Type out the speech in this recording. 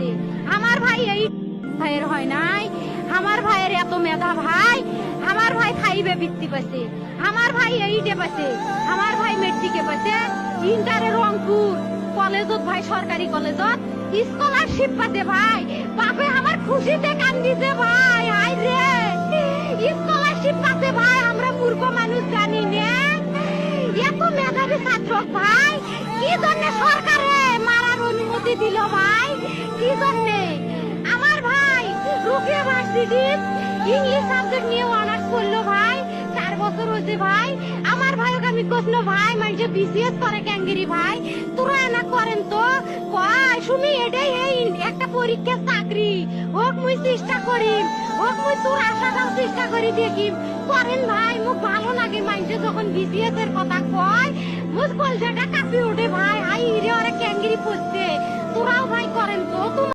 পাইছে আমার ভাই এই ভাইয়ের হয় নাই। আমার ভাইয়ের এত মেধা ভাই। আমার ভাই ফাইভে বৃত্তি পাইছে। আমার ভাই এইটে পাইছে। আমার ভাই মেট্রিকে পাইছে। ইন্টারে রংপুর কলেজত ভাই, সরকারি কলেজত স্কলারশিপ পাতে ভাই। বাপে আমার খুশিতে কান্দিছে ভাই। হাই রে। স্কলারশিপ পাতে ভাই। আমরা মূর্খ মানুষ জানি না। এত মেধাবী ছাত্র ভাই। কি জন্যে? আমার ভাই রুকিয়া ভার্সিটি ইংলিশ সাবজেক্ট নিয়ে অনার্স করল ভাই, চার বছর হয়েছে ভাই। আমার ভাইকে আমি কইছিল ভাই মানুষে বিসিএস করে ক্যাঙ্গেরি ভাই। তোরা এনা করেন তো? কয়, শুনি, এটাই এই একটা পরীক্ষা চাকরি। হোক মুই চেষ্টা করি, হোক মুই তোর আশাটাও চেষ্টা করি দেখি। করেন ভাই, মুখ ভালো লাগে মানুষে যখন বিসিএস এর কথা কয়। মুখ কলজাটা কাঁপি ওঠে ভাই, হাই রে ওরা ক্যাঙ্গেরি পড়ছে।